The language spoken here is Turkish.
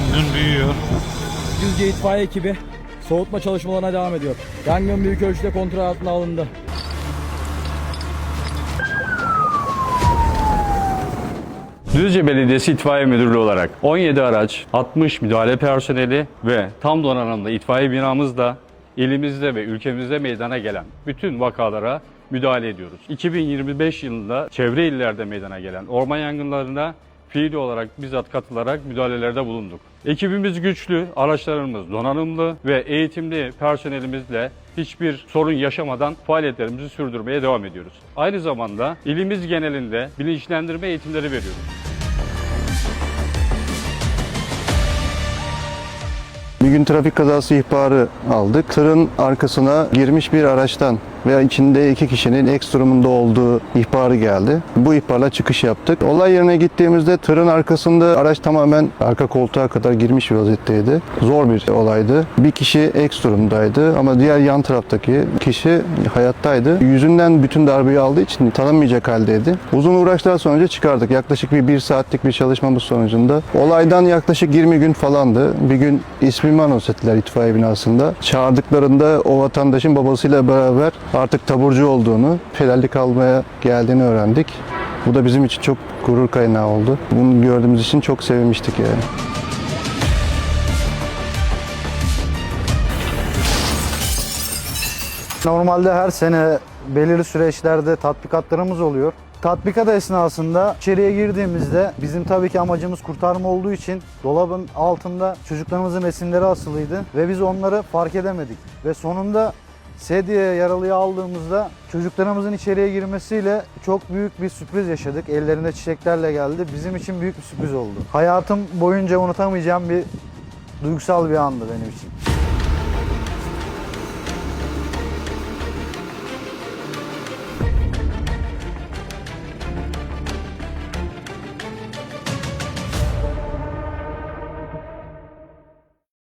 Yangın büyüyor. Düzce itfaiye ekibi soğutma çalışmalarına devam ediyor. Yangın büyük ölçüde kontrol altına alındı. Düzce Belediyesi İtfaiye Müdürlüğü olarak 17 araç, 60 müdahale personeli ve tam donanımlı itfaiye binamızda ilimizde ve ülkemizde meydana gelen bütün vakalara müdahale ediyoruz. 2025 yılında çevre illerde meydana gelen orman yangınlarına fiili olarak bizzat katılarak müdahalelerde bulunduk. Ekibimiz güçlü, araçlarımız donanımlı ve eğitimli personelimizle hiçbir sorun yaşamadan faaliyetlerimizi sürdürmeye devam ediyoruz. Aynı zamanda ilimiz genelinde bilinçlendirme eğitimleri veriyoruz. Bir gün trafik kazası ihbarı aldık. Tırın arkasına girmiş bir araçtan veya içinde iki kişinin eks durumunda olduğu ihbarı geldi. Bu ihbarla çıkış yaptık. Olay yerine gittiğimizde tırın arkasında araç tamamen arka koltuğa kadar girmiş bir vaziyetteydi. Zor bir olaydı. Bir kişi eks durumdaydı ama diğer yan taraftaki kişi hayattaydı. Yüzünden bütün darbeyi aldığı için tanınmayacak haldeydi. Uzun uğraşlar sonucu çıkardık. Yaklaşık bir, bir saatlik bir çalışmamız sonucunda. Olaydan yaklaşık 20 gün falandı. Bir gün ismimi anons ettiler itfaiye binasında. Çağırdıklarında o vatandaşın babasıyla beraber artık taburcu olduğunu, helallik almaya geldiğini öğrendik. Bu da bizim için çok gurur kaynağı oldu. Bunu gördüğümüz için çok sevinmiştik yani. Normalde her sene belirli süreçlerde tatbikatlarımız oluyor. Tatbikat esnasında içeriye girdiğimizde bizim tabii ki amacımız kurtarma olduğu için dolabın altında çocuklarımızın resimleri asılıydı ve biz onları fark edemedik. Ve sonunda sedye yaralıyı aldığımızda çocuklarımızın içeriye girmesiyle çok büyük bir sürpriz yaşadık. Ellerinde çiçeklerle geldi. Bizim için büyük bir sürpriz oldu. Hayatım boyunca unutamayacağım bir duygusal bir andı benim için.